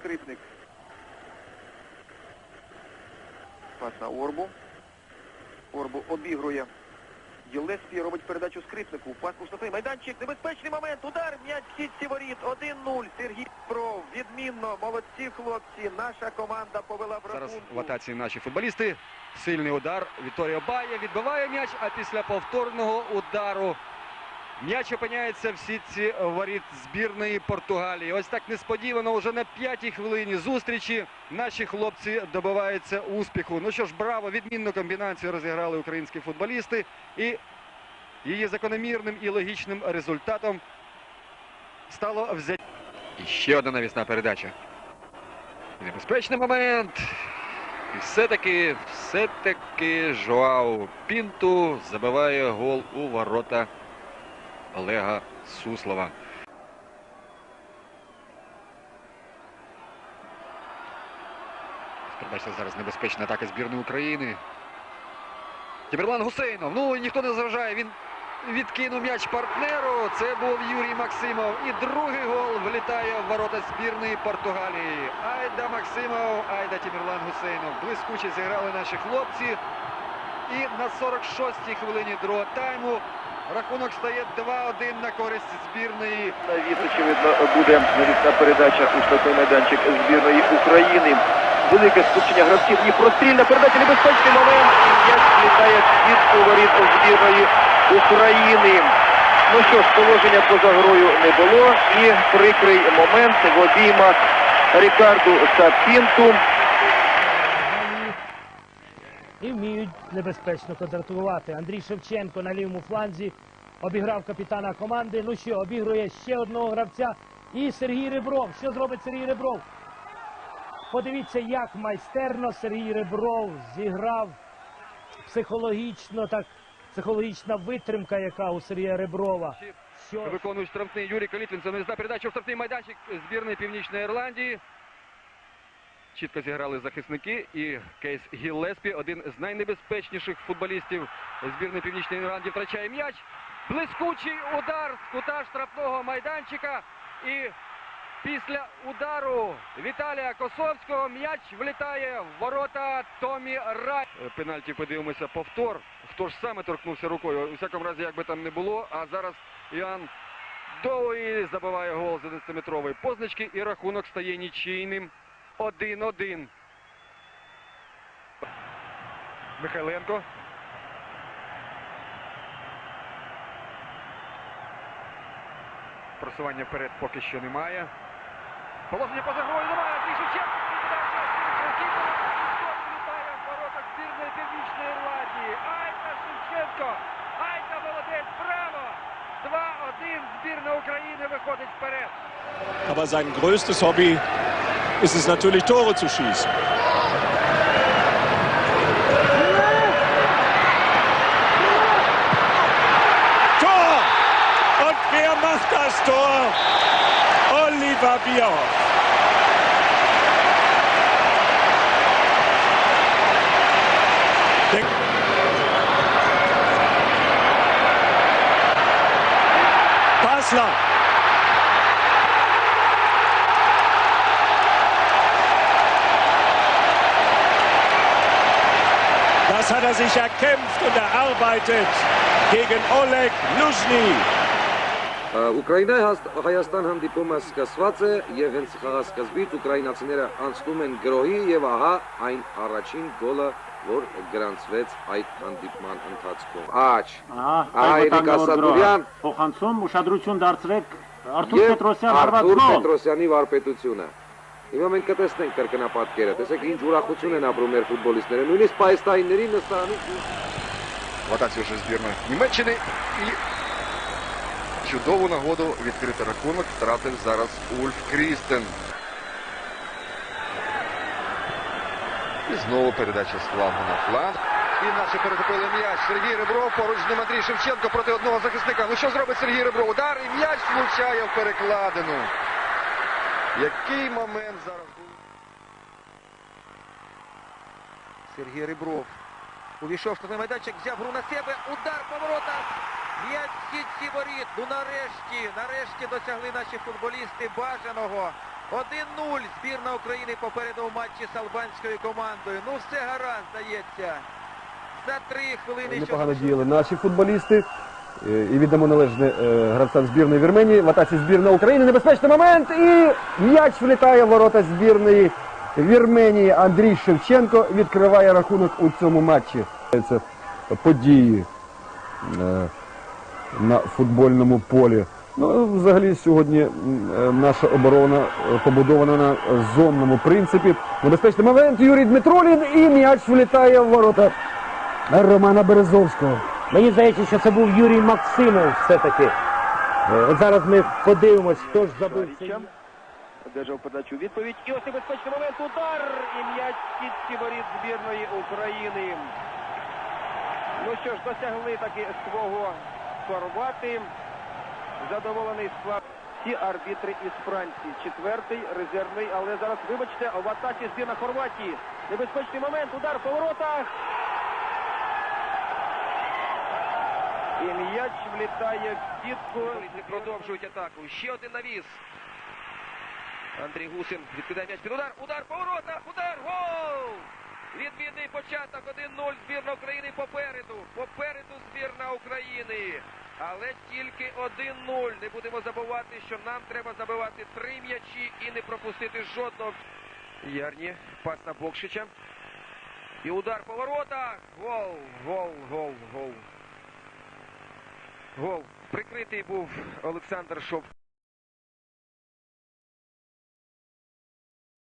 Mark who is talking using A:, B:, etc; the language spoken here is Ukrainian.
A: Скрипник. Пас на Орбу. Орбу обігрує. Єлеспі робить передачу скрипнику. Пас штрафний майданчик. Небезпечний момент. Удар. М'яч в сітці воріт. 1-0. Сергій Пров. Відмінно. Молодці хлопці. Наша команда повела в
B: Зараз
A: рахунку.
B: в атаці наші футболісти. Сильний удар. Вікторія Бає відбиває м'яч, а після повторного удару м'яч опиняється в сітці воріт збірної Португалії. Ось так несподівано, вже на п'ятій хвилині зустрічі наші хлопці добиваються успіху. Ну що ж, браво, відмінну комбінацію розіграли українські футболісти. І її закономірним і логічним результатом стало взяття. І ще одна навісна передача. Небезпечний момент. І все-таки, все-таки Жоау Пінту забиває гол у ворота Олега Суслова. Пробачте, зараз небезпечна атака збірної України. Тімірлан Гусейнов. Ну, ніхто не заважає. Він відкинув м'яч партнеру. Це був Юрій Максимов. І другий гол влітає в ворота збірної Португалії. Айда Максимов, айда Тімірлан Гусейнов. Блискуче зіграли наші хлопці. І на 46-й хвилині другого тайму рахунок стає 2-1 на користь збірної
A: Навіс, очевидно, буде навісна передача у штатний майданчик збірної України. Велике скупчення гравців і прострільна передача, небезпечний момент. М'яч літає від воріт збірної України. Ну що ж, положення поза грою не було. І прикрий момент в обіймах Рікарду Сапінту.
C: І вміють небезпечно контратувати. Андрій Шевченко на лівому фланзі обіграв капітана команди. Ну що, обігрує ще одного гравця. І Сергій Ребров. Що зробить Сергій Ребров? Подивіться, як майстерно Сергій Ребров зіграв психологічно, так психологічна витримка, яка у Сергія Реброва. Що
B: виконують штрафний Юрій Калітвін. Це передача в штрафний майданчик збірної Північної Ірландії. Чітко зіграли захисники і Кейс Гіллеспі, один з найнебезпечніших футболістів збірної Північної Ірландії, втрачає м'яч. Блискучий удар з кута штрафного майданчика. І після удару Віталія Косовського м'яч влітає в ворота Томі Рай. Пенальті подивимося повтор. Хто ж саме торкнувся рукою? У всякому разі, як би там не було. А зараз Іоанн Довгий забиває гол з 11-метрової позначки і рахунок стає нічийним 1-1. Михайленко. Просування вперед поки що немає. Положення поза грою немає. Шевченко. Збірної Північної Ірландії. Айка Шевченко. Айка молодець. Браво! 2-1. Збірна України виходить вперед.
D: Aber sein größtes Hobby ist es natürlich, Tore zu schießen. Tor! Und wer macht das Tor? Oliver Bierhoff. Das hat er sich erkämpft und erarbeitet gegen Oleg Luzhny.
E: Ուկրաինայի Հայաստան հանդիպումը սկսված է եւ հենց խաղասկզբից ուկրաինացիները անցնում են գրոհի եւ ահա այն առաջին գոլը որ գրանցվեց այդ հանդիպման ընթացքում։ Աչ
F: Ահա,
E: Ահա,
F: այ
E: Երիկ
F: վտանգավոր
E: Ասատուրյան։
F: Փոխանցում ուշադրություն դարձրեք Արթուր Պետրոսյան
E: Արթուր
F: հարվածնով։
E: Պետրոսյանի վարպետությունը։ Հիմա մենք կտեսնենք կրկնապատկերը։ Տեսեք ինչ ուրախություն են ապրում մեր ֆուտբոլիստները։ Նույնիսկ պայստայինների նստարանի
B: В атаці вже збірної Німеччини і чудову нагоду відкрити рахунок втратив зараз Ульф Крістен. І знову передача з флангу на фланг. І наші перехопили м'яч. Сергій Ребров поруч з ним Андрій Шевченко проти одного захисника. Ну що зробить Сергій Ребров? Удар і м'яч влучає в перекладину. Який момент зараз був?
A: Сергій Ребров. Увійшов в штатний майданчик, взяв гру на себе. Удар поворота. М'яч сітці воріт. Ну нарешті, нарешті досягли наші футболісти бажаного. 1-0. Збірна України попереду в матчі з албанською командою. Ну все гаразд, здається. За три хвилини
B: Непогано діяли наші футболісти. Е, І віддамо належне е, гравцям збірної Вірменії. В атаці збірна України. Небезпечний момент. І м'яч влітає в ворота збірної Вірменії. Андрій Шевченко відкриває рахунок у цьому матчі. Це події е, на футбольному полі. Ну, взагалі сьогодні наша оборона побудована на зонному принципі. Небезпечний момент. Юрій Дмитролін і м'яч влітає в ворота Романа Березовського.
C: Мені здається, що це був Юрій Максимов все-таки. Е, От зараз ми подивимось, хто ж забив цей
A: Одержав подачу відповідь. І ось небезпечний момент. Удар! І м'яч в сітці воріт збірної України. Ну що ж, досягли таки свого хорвати. Задоволений склад. Всі арбітри із Франції. Четвертий, резервний, але зараз, вибачте, в атаці збірна Хорватії. Небезпечний момент, удар по воротах. І м'яч влітає в сітку.
G: Продовжують атаку. Ще один навіс. Андрій Гусин відкидає м'яч під удар. Удар по воротах. Удар. Гол! Відмінний початок 1-0. Збірна України попереду. Попереду збірна України. Але тільки 1-0. Не будемо забувати, що нам треба забивати три м'ячі і не пропустити жодного. Ярні. Пас на Бокшича. І удар по воротах. Гол, гол, гол, гол. Гол. Прикритий був Олександр Шов.